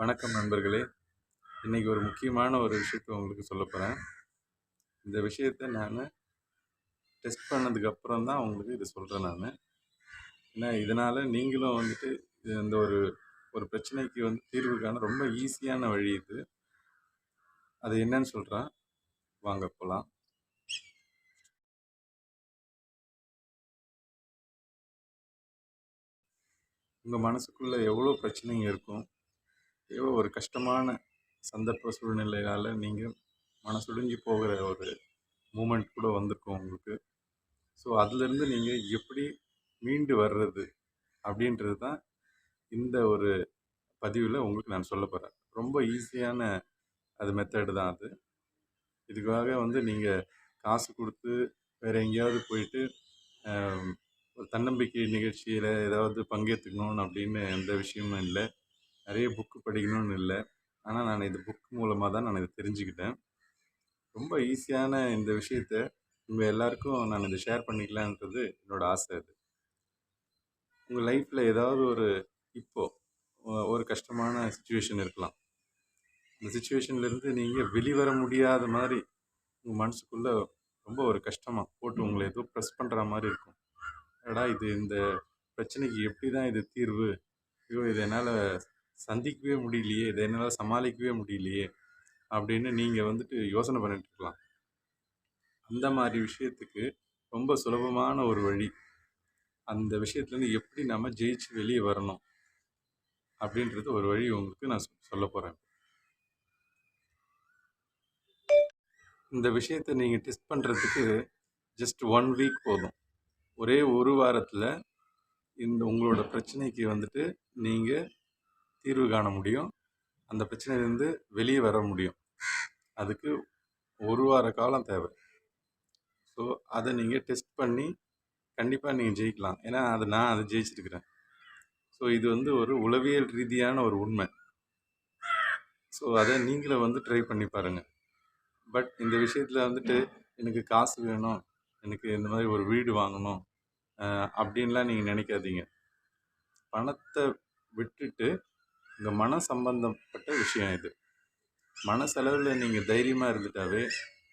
வணக்கம் நண்பர்களே. இன்றைக்கி ஒரு முக்கியமான ஒரு விஷயத்தை உங்களுக்கு சொல்ல போகிறேன் இந்த விஷயத்த நான் டெஸ்ட் பண்ணதுக்கப்புறம் தான் உங்களுக்கு இதை சொல்கிறேன் நான். ஏன்னா இதனால் நீங்களும் வந்துட்டு இது இந்த ஒரு ஒரு பிரச்சனைக்கு வந்து தீர்வுக்கான ரொம்ப ஈஸியான வழி இது. அது என்னன்னு சொல்கிறேன் வாங்க போகலாம் உங்கள் மனசுக்குள்ளே எவ்வளோ பிரச்சனைங்க இருக்கும்? ஏதோ ஒரு கஷ்டமான சந்தர்ப்ப சூழ்நிலையால் நீங்கள் மனசுடைஞ்சு போகிற ஒரு மூமெண்ட் கூட வந்திருக்கும் உங்களுக்கு. ஸோ அதுலேருந்து நீங்கள் எப்படி மீண்டு வர்றது அப்படின்றது தான் இந்த ஒரு பதிவில் உங்களுக்கு நான் சொல்ல போகிறேன் ரொம்ப ஈஸியான அது மெத்தடு தான் அது. இதுக்காக வந்து நீங்கள் காசு கொடுத்து வேறு எங்கேயாவது போயிட்டு ஒரு தன்னம்பிக்கை நிகழ்ச்சியில் ஏதாவது பங்கேற்றுக்கணும்னு அப்படின்னு எந்த விஷயமும் இல்லை. நிறைய புக்கு படிக்கணும்னு இல்லை. ஆனால் நான் இது புக் மூலமாக தான் நான் இதை தெரிஞ்சுக்கிட்டேன். ரொம்ப ஈஸியான இந்த விஷயத்த உங்கள் எல்லாருக்கும் நான் இதை ஷேர் பண்ணிக்கலான்றது என்னோடய ஆசை அது. உங்கள் லைஃப்பில் ஏதாவது ஒரு இப்போது ஒரு கஷ்டமான சுச்சுவேஷன் இருக்கலாம். அந்த சுச்சுவேஷன்லேருந்து நீங்கள் வெளிவர முடியாத மாதிரி உங்கள் மனசுக்குள்ளே ரொம்ப ஒரு கஷ்டமாக போட்டு உங்களை ஏதோ ப்ரெஸ் பண்ணுற மாதிரி இருக்கும். அடா இது இந்த பிரச்சனைக்கு எப்படி தான் இது தீர்வு? ஐயோ இது என்னால் சந்திக்கவே முடியலையே இதை என்னால் சமாளிக்கவே முடியலையே அப்படின்னு நீங்கள் வந்துட்டு யோசனை பண்ணிட்டு இருக்கலாம். அந்த மாதிரி விஷயத்துக்கு ரொம்ப சுலபமான ஒரு வழி. அந்த விஷயத்துலேருந்து எப்படி நம்ம ஜெயிச்சு வெளியே வரணும் அப்படின்றது ஒரு வழி உங்களுக்கு நான் சொல்ல போகிறேன் இந்த விஷயத்தை நீங்கள் டெஸ்ட் பண்ணுறதுக்கு ஜஸ்ட் ஒன் வீக் போதும். ஒரே ஒரு வாரத்தில் இந்த உங்களோட பிரச்சனைக்கு வந்துட்டு நீங்கள் தீர்வு காண முடியும். அந்த பிரச்சனையிலேருந்து வெளியே வர முடியும். அதுக்கு ஒரு வார காலம் தேவை. ஸோ அதை நீங்கள் டெஸ்ட் பண்ணி கண்டிப்பாக நீங்கள் ஜெயிக்கலாம். ஏன்னா அது நான் அதை ஜெயிச்சிருக்கிறேன். ஸோ இது வந்து ஒரு உளவியல் ரீதியான ஒரு உண்மை. ஸோ அதை நீங்களும் வந்து ட்ரை பண்ணி பாருங்கள் பட் இந்த விஷயத்தில் வந்துட்டு எனக்கு காசு வேணும். எனக்கு இந்த மாதிரி ஒரு வீடு வாங்கணும். அப்படின்லாம் நீங்கள் நினைக்காதீங்க. பணத்தை விட்டுட்டு உங்கள் மன சம்பந்தப்பட்ட விஷயம் இது. மனசளவில் நீங்கள் தைரியமாக இருந்துட்டாவே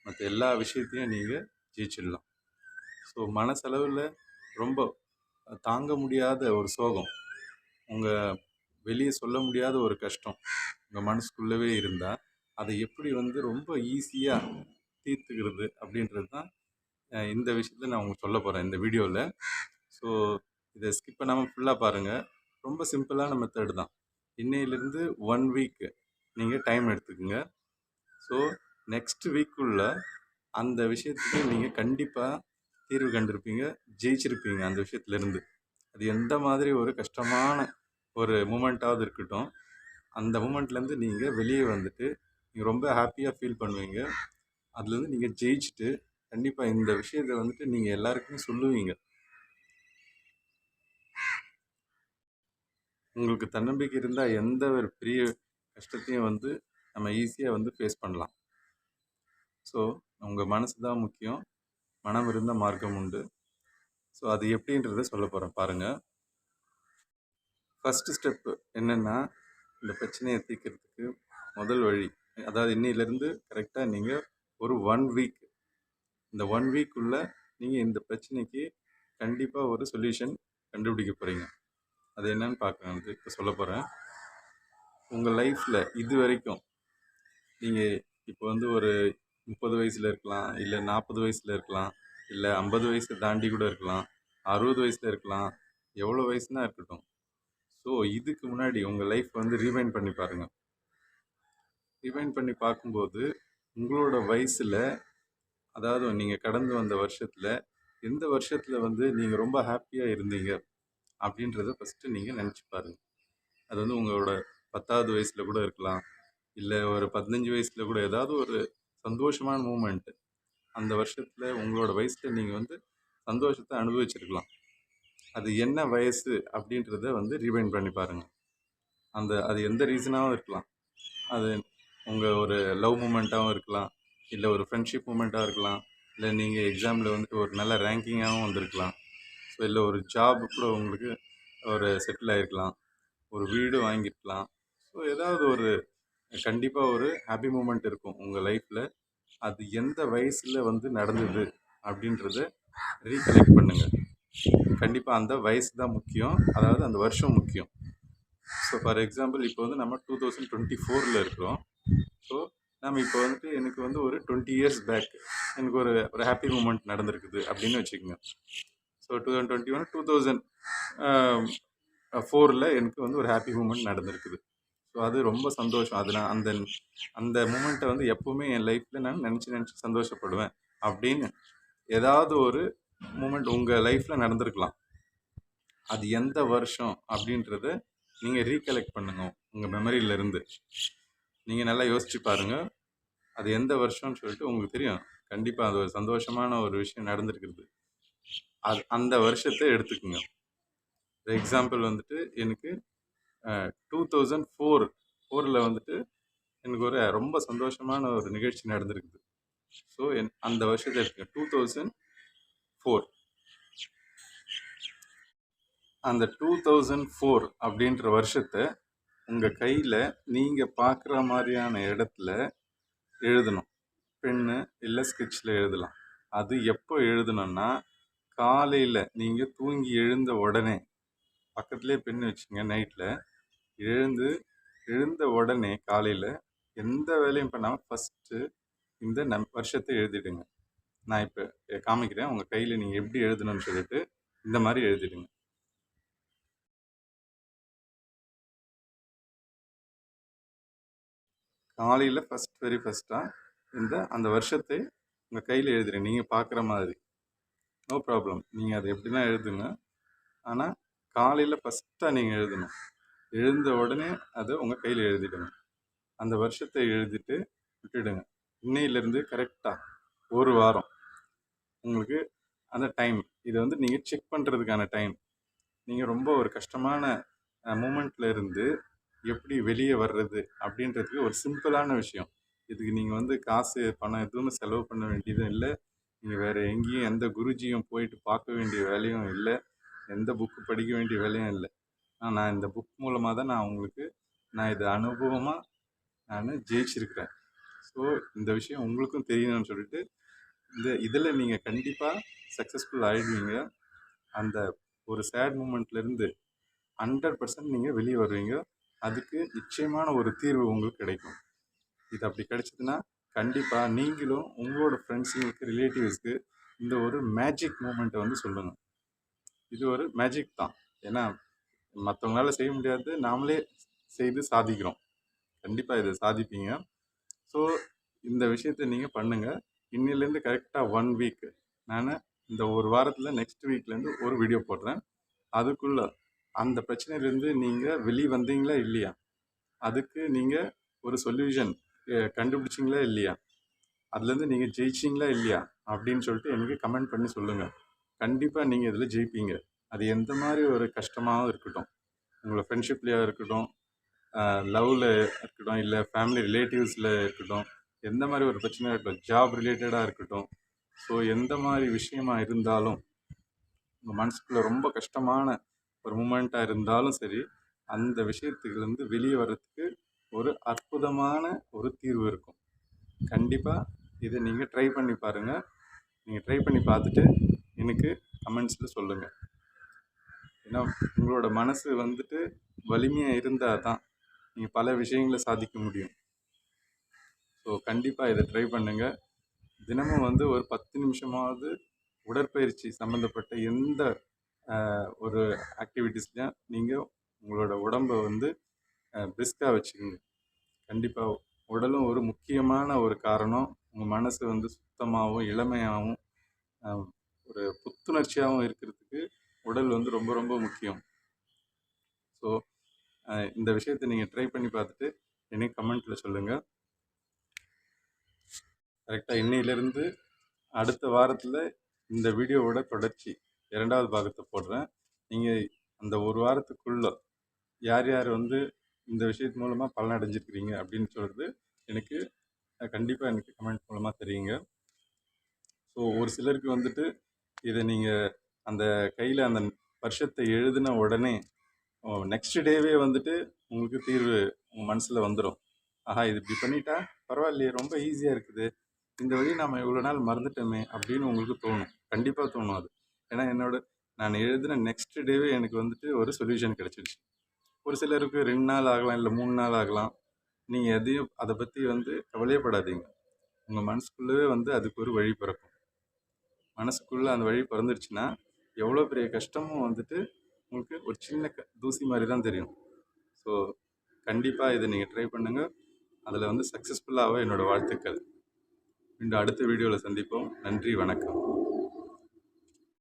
மற்ற எல்லா விஷயத்தையும் நீங்கள் ஜெயிச்சிடலாம் ஸோ மனசளவில் ரொம்ப தாங்க முடியாத ஒரு சோகம். உங்கள் வெளியே சொல்ல முடியாத ஒரு கஷ்டம். உங்கள் மனசுக்குள்ளவே இருந்தால் அதை எப்படி வந்து ரொம்ப ஈஸியாக தீர்த்துக்கிறது அப்படின்றது தான் இந்த விஷயத்தில் நான் உங்களுக்கு சொல்ல போகிறேன் இந்த வீடியோவில் ஸோ இதை ஸ்கிப் பண்ணாமல் ஃபுல்லாக பாருங்கள் ரொம்ப சிம்பிளான மெத்தடு தான். இன்னையிலேருந்து ஒன் வீக் நீங்கள் டைம் எடுத்துக்கோங்க. ஸோ நெக்ஸ்ட் வீக்குள்ள அந்த விஷயத்துக்கு நீங்கள் கண்டிப்பாக தீர்வு கண்டிருப்பீங்க ஜெயிச்சிருப்பீங்க அந்த விஷயத்துலேருந்து. அது எந்த மாதிரி ஒரு கஷ்டமான ஒரு மூமெண்ட்டாவது இருக்கட்டும். அந்த மூமெண்ட்லேருந்து நீங்கள் வெளியே வந்துட்டு நீங்கள் ரொம்ப ஹாப்பியாக ஃபீல் பண்ணுவீங்க. அதுலேருந்து நீங்கள் ஜெயிச்சுட்டு கண்டிப்பாக இந்த விஷயத்தை வந்துட்டு நீங்கள் எல்லாருக்குமே சொல்லுவீங்க. உங்களுக்கு தன்னம்பிக்கை இருந்தால் எந்த ஒரு பெரிய கஷ்டத்தையும் வந்து நம்ம ஈஸியாக வந்து ஃபேஸ் பண்ணலாம். ஸோ உங்கள் மனசு தான் முக்கியம். மனம் இருந்தால் மார்க்கம் உண்டு. ஸோ அது எப்படின்றத சொல்ல போகிறேன் பாருங்கள் ஃபஸ்ட்டு ஸ்டெப்பு என்னென்னா இந்த பிரச்சனையை தீர்க்கிறதுக்கு முதல் வழி. அதாவது இன்னையிலேருந்து கரெக்டாக நீங்கள் ஒரு ஒன் வீக் இந்த ஒன் வீக்குள்ளே நீங்கள் இந்த பிரச்சனைக்கு கண்டிப்பாக ஒரு சொல்யூஷன் கண்டுபிடிக்க போகிறீங்க அது என்னன்னு பார்க்கலாம் இப்போ சொல்ல போகிறேன் உங்கள் லைஃப்பில் இது வரைக்கும் நீங்கள் இப்போ வந்து ஒரு முப்பது வயசில் இருக்கலாம் இல்லை நாற்பது வயசில் இருக்கலாம் இல்லை ஐம்பது வயசு தாண்டி கூட இருக்கலாம் அறுபது வயசில் இருக்கலாம் எவ்வளோ வயசுனா இருக்கட்டும். ஸோ இதுக்கு முன்னாடி உங்கள் லைஃப் வந்து ரீவைண்ட் பண்ணி பாருங்கள் ரீவைண்ட் பண்ணி பார்க்கும்போது உங்களோட வயசில் அதாவது நீங்கள் கடந்து வந்த வருஷத்தில் எந்த வருஷத்தில் வந்து நீங்கள் ரொம்ப ஹாப்பியாக இருந்தீங்க? அப்படின்றத ஃபஸ்ட்டு நீங்கள் நினச்சி பாருங்கள் அது வந்து உங்களோட பத்தாவது வயசில் கூட இருக்கலாம். இல்லை ஒரு பதினஞ்சு வயசில் கூட ஏதாவது ஒரு சந்தோஷமான மூமெண்ட்டு அந்த வருஷத்தில் உங்களோட வயசில் நீங்கள் வந்து சந்தோஷத்தை அனுபவிச்சிருக்கலாம். அது என்ன வயசு அப்படின்றத வந்து ரீவைண்ட் பண்ணி பாருங்கள் அந்த அது எந்த ரீசனாகவும் இருக்கலாம். அது உங்கள் ஒரு லவ் மூமெண்ட்டாகவும் இருக்கலாம். இல்லை ஒரு ஃப்ரெண்ட்ஷிப் மூமெண்ட்டாக இருக்கலாம். இல்லை நீங்கள் எக்ஸாமில் வந்துட்டு ஒரு நல்ல ரேங்கிங்காகவும் வந்திருக்கலாம். வெளில இல்லை ஒரு ஜாப் கூட உங்களுக்கு ஒரு செட்டில் ஆகிருக்கலாம் ஒரு வீடு வாங்கியிருக்கலாம் ஸோ ஏதாவது ஒரு கண்டிப்பாக ஒரு ஹாப்பி மூமெண்ட் இருக்கும் உங்கள் லைஃப்பில் அது எந்த வயசில் வந்து நடந்தது அப்படின்றத ரீகலெக்ட் பண்ணுங்கள் கண்டிப்பாக அந்த வயசு தான் முக்கியம். அதாவது அந்த வருஷம் முக்கியம். ஸோ ஃபார் எக்ஸாம்பிள் இப்போ வந்து நம்ம டூ தௌசண்ட் டுவெண்ட்டி ஃபோரில் இருக்கிறோம். ஸோ நம்ம இப்போ வந்துட்டு எனக்கு வந்து ஒரு டுவெண்ட்டி இயர்ஸ் பேக் எனக்கு ஒரு ஒரு ஹாப்பி மூமெண்ட் நடந்திருக்குது அப்படின்னு வச்சுக்கோங்க. So two thousand twenty one two thousand ஃபோரில் எனக்கு வந்து ஒரு ஹாப்பி மூமெண்ட் நடந்திருக்குது. ஸோ அது ரொம்ப சந்தோஷம். அது நான் அந்த அந்த மூமெண்ட்டை வந்து எப்போவுமே என் லைஃப்பில் நான் நினச்சி நினச்சி சந்தோஷப்படுவேன். அப்படின்னு ஏதாவது ஒரு மூமெண்ட் உங்கள் லைஃப்பில் நடந்திருக்கலாம். அது எந்த வருஷம் அப்படின்றத நீங்கள் ரீகலெக்ட் பண்ணுங்க. உங்கள் மெமரியிலேருந்து நீங்கள் நல்லா யோசிச்சு பாருங்கள் அது எந்த வருஷம்னு சொல்லிட்டு உங்களுக்கு தெரியும். கண்டிப்பாக அது ஒரு சந்தோஷமான ஒரு விஷயம் நடந்திருக்கிறது. அது அந்த வருஷத்தை எடுத்துக்கோங்க. எக்ஸாம்பிள் வந்துட்டு எனக்கு டூ தௌசண்ட் ஃபோர் ஃபோரில் வந்துட்டு எனக்கு ஒரு ரொம்ப சந்தோஷமான ஒரு நிகழ்ச்சி நடந்திருக்குது. ஸோ என் அந்த வருஷத்தை எடுத்துங்க டூ தௌசண்ட் ஃபோர் அந்த டூ தௌசண்ட் ஃபோர் அப்படின்ற வருஷத்தை உங்கள் கையில் நீங்கள் பார்க்குற மாதிரியான இடத்துல எழுதணும். பென்னு இல்லை ஸ்கெட்சில் எழுதலாம். அது எப்போ எழுதணும்னா காலையில் நீங்கள் தூங்கி எழுந்த உடனே பக்கத்துலேயே பெண் வச்சுங்க நைட்டில் எழுந்து எழுந்த உடனே காலையில் எந்த வேலையும் பண்ணாமல் ஃபஸ்ட்டு இந்த நம் வருஷத்தை எழுதிடுங்க. நான் இப்போ காமிக்கிறேன் உங்கள் கையில் நீங்கள் எப்படி எழுதணும்னு சொல்லிட்டு இந்த மாதிரி எழுதிடுங்க. காலையில் ஃபஸ்ட் வெரி ஃபஸ்ட்டாக இந்த அந்த வருஷத்தை உங்கள் கையில் எழுதுறேன் நீங்கள் பார்க்குற மாதிரி. நோ ப்ராப்ளம் நீங்கள் அதை எப்படின்னா எழுதுங்க. ஆனால் காலையில் ஃபஸ்ட்டாக நீங்கள் எழுதணும். எழுந்த உடனே அதை உங்கள் கையில் எழுதிடுங்க. அந்த வருஷத்தை எழுதிட்டு விட்டுடுங்க. இன்னையிலேருந்து கரெக்டாக ஒரு வாரம். உங்களுக்கு அந்த டைம் இதை வந்து நீங்கள் செக் பண்ணுறதுக்கான டைம் நீங்கள் ரொம்ப ஒரு கஷ்டமான மூமெண்ட்டில் இருந்து எப்படி வெளியே வர்றது அப்படின்றதுக்கு ஒரு சிம்பிளான விஷயம். இதுக்கு நீங்கள் வந்து காசு பணம் எதுவும் செலவு பண்ண வேண்டியதும் இல்லை. நீங்கள் வேறு எங்கேயும் எந்த குருஜியும் போயிட்டு பார்க்க வேண்டிய வேலையும் இல்லை. எந்த புக்கு படிக்க வேண்டிய வேலையும் இல்லை. ஆனால் நான் இந்த புக் மூலமாக தான் நான் உங்களுக்கு நான் இதை அனுபவமாக நான் ஜெயிச்சிருக்கிறேன். ஸோ இந்த விஷயம் உங்களுக்கும் தெரியணும்னு சொல்லிட்டு இந்த இதில் நீங்கள் கண்டிப்பாக சக்ஸஸ்ஃபுல் ஆகிடுவீங்க அந்த ஒரு சேட் மூமெண்ட்லேருந்து ஹண்ட்ரட் பர்சன்ட் நீங்கள் வெளியே வருவீங்க. அதுக்கு நிச்சயமான ஒரு தீர்வு உங்களுக்கு கிடைக்கும். இது அப்படி கிடைச்சதுன்னா கண்டிப்பாக நீங்களும் உங்களோட ஃப்ரெண்ட்ஸுங்களுக்கு ரிலேட்டிவ்ஸ்க்கு இந்த ஒரு மேஜிக் மூமெண்ட்டை வந்து சொல்லுங்கள் இது ஒரு மேஜிக் தான். ஏன்னா மற்றவங்களால செய்ய முடியாது. நாமளே செய்து சாதிக்கிறோம். கண்டிப்பாக இதை சாதிப்பீங்க. ஸோ இந்த விஷயத்தை நீங்கள் பண்ணுங்கள் இன்னிலேருந்து கரெக்டாக ஒன் வீக் நான் இந்த ஒரு வாரத்தில் நெக்ஸ்ட் வீக்லேருந்து ஒரு வீடியோ போடுறேன். அதுக்குள்ளே அந்த பிரச்சனையிலேருந்து நீங்கள் வெளியே வந்தீங்களா இல்லையா? அதுக்கு நீங்கள் ஒரு சொல்யூஷன் கண்டுபிடிச்சிங்களா இல்லையா? அதுலேருந்து நீங்கள் ஜெயிச்சிங்களா இல்லையா? அப்படின்னு சொல்லிட்டு எனக்கு கமெண்ட் பண்ணி சொல்லுங்கள் கண்டிப்பாக நீங்கள் இதில் ஜெயிப்பீங்க. அது எந்த மாதிரி ஒரு கஷ்டமாகவும் இருக்கட்டும். உங்களை ஃப்ரெண்ட்ஷிப்லேயாக இருக்கட்டும் லவ்வில் இருக்கட்டும் இல்லை ஃபேமிலி ரிலேட்டிவ்ஸில் இருக்கட்டும் எந்த மாதிரி ஒரு பிரச்சனையாக இருக்கட்டும் ஜாப் ரிலேட்டடாக இருக்கட்டும். ஸோ எந்த மாதிரி விஷயமா இருந்தாலும் உங்கள் மனசுக்குள்ளே ரொம்ப கஷ்டமான ஒரு மூமெண்ட்டாக இருந்தாலும் சரி அந்த விஷயத்துலேருந்து வெளியே வர்றதுக்கு ஒரு அற்புதமான ஒரு தீர்வு இருக்கும். கண்டிப்பாக இதை நீங்கள் ட்ரை பண்ணி பாருங்கள் நீங்கள் ட்ரை பண்ணி பார்த்துட்டு எனக்கு கமெண்ட்ஸில் சொல்லுங்கள் ஏன்னா உங்களோட மனசு வந்துட்டு வலிமையாக இருந்தால் தான் நீங்கள் பல விஷயங்களை சாதிக்க முடியும். ஸோ கண்டிப்பாக இதை ட்ரை பண்ணுங்கள் தினமும் வந்து ஒரு பத்து நிமிஷமாவது உடற்பயிற்சி சம்மந்தப்பட்ட எந்த ஒரு ஆக்டிவிட்டீஸ்லையும் நீங்கள் உங்களோட உடம்பை வந்து பிரிஸ்காக வச்சுக்கோங்க. கண்டிப்பாக உடலும் ஒரு முக்கியமான ஒரு காரணம். உங்கள் மனசு வந்து சுத்தமாகவும் இளமையாகவும் ஒரு புத்துணர்ச்சியாகவும் இருக்கிறதுக்கு உடல் வந்து ரொம்ப ரொம்ப முக்கியம். ஸோ இந்த விஷயத்தை நீங்கள் ட்ரை பண்ணி பார்த்துட்டு என்னையும் கமெண்ட்டில் சொல்லுங்கள் கரெக்டாக இன்னையிலேருந்து அடுத்த வாரத்தில் இந்த வீடியோவோட தொடர்ச்சி. இரண்டாவது பாகத்தை போடுறேன். நீங்கள் அந்த ஒரு வாரத்துக்குள்ளே யார் யார் வந்து இந்த விஷயத்து மூலமாக பலன் அடைஞ்சிருக்கிறீங்க அப்படின்னு சொல்கிறது எனக்கு கண்டிப்பாக எனக்கு கமெண்ட் மூலமாக தெரியுங்க. ஸோ ஒரு சிலருக்கு வந்துட்டு இதை நீங்கள் அந்த கையில் அந்த வருஷத்தை எழுதின உடனே நெக்ஸ்ட் டேவே வந்துட்டு உங்களுக்கு தீர்வு உங்கள் மனசில் வந்துடும் ஆஹா இது இப்படி பண்ணிட்டா பரவாயில்லையே ரொம்ப ஈஸியாக இருக்குது. இந்த வழி நாம் இவ்வளோ நாள் மறந்துட்டோமே அப்படின்னு உங்களுக்கு தோணும். கண்டிப்பாக தோணும் அது. ஏன்னா என்னோட நான் எழுதின நெக்ஸ்ட் டேவே எனக்கு வந்துட்டு ஒரு சொல்யூஷன் கிடச்சிருச்சு. ஒரு சிலருக்கு ரெண்டு நாள் ஆகலாம் இல்லை மூணு நாள் ஆகலாம். நீங்கள் எதையும் அதை பற்றி வந்து கவலையப்படாதீங்க. உங்கள் மனசுக்குள்ளவே வந்து அதுக்கு ஒரு வழி பிறக்கும். மனசுக்குள்ளே அந்த வழி பிறந்துருச்சுன்னா எவ்வளோ பெரிய கஷ்டமும் வந்துட்டு உங்களுக்கு ஒரு சின்ன க தூசி மாதிரி தான் தெரியும். ஸோ கண்டிப்பாக இதை நீங்கள் ட்ரை பண்ணுங்கள் அதில் வந்து சக்ஸஸ்ஃபுல்லாக என்னோடய வாழ்த்துக்கள். மீண்டும் அடுத்த வீடியோவில் சந்திப்போம். நன்றி வணக்கம்.